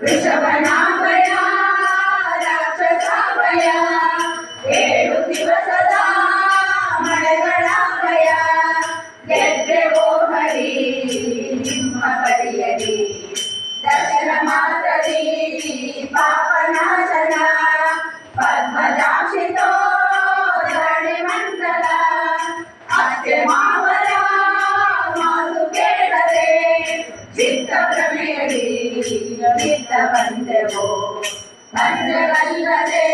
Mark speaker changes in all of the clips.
Speaker 1: वृषभनाभया राक्षसाभया एषु दिवसदा मणगणाभया यद्देवो हरि पर्यदि दर्शनमातरि पापनाश ಚಿತ್ತ ಭ್ರಮೆಯಡಿ ಬಿದ್ದ ಬಂದೆವೋ ಬಂದರಲ್ಲದೆ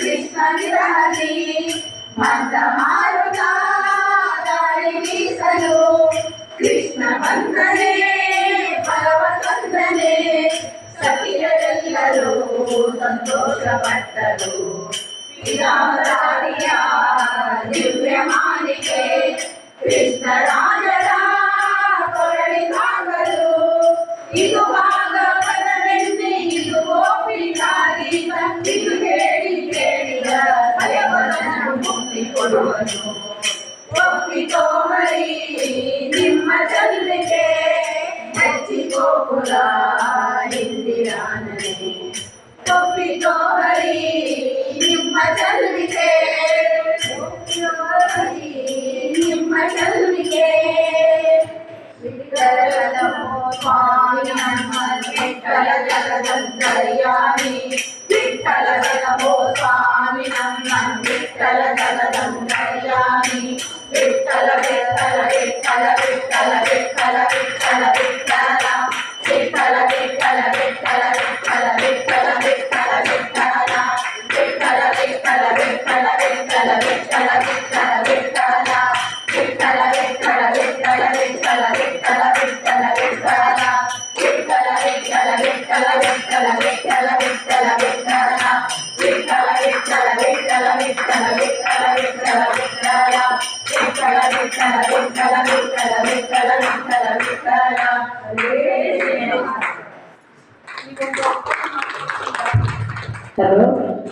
Speaker 1: ಕೃಷ್ಣ ವಿರಹದಿ ಮಂದ ಮಾರುತ ಗಾಳಿ ಬೀಸಲು ಕೃಷ್ಣ ಬಂದನೆ ಫಲವ ತಂದನೆ ಸಖಿಯರೆಲ್ಲರೂ ಸಂತೋಷಪಟ್ಟರು ಶ್ರೀರಾಮರಾರಿಯ ದಿವ್ಯ ಮಾಲಿಕೆ ಇದು ಭಾಗವತವೆಂದೇ ಇದು ಗೋಪಿಕಾರಿ ಇದು ಹೇಳಿ ಕೇಳಿದ ಭಯವನನ್ನು ಮುಕ್ತಿಕೊಡುವನು ಒಪ್ಪಿಕೋ ಹರಿ ನಿಮ್ಮ ಚಂದ್ರಿಕೆ ಮೆಚ್ಚಿಕೋ ಕುಲ ಇಂದಿರಾನನೆ ಒಪ್ಪಿಕೋ ಹರಿ ನಿಮ್ಮ ಚಂದ್ರಿಕೆ విఠల జగదంతరయామి విఠల జగమో స్వామి నమ్మన్ విఠల జగదంతరయామి విఠల విఠల విఠల విఠల విఠల
Speaker 2: Hello?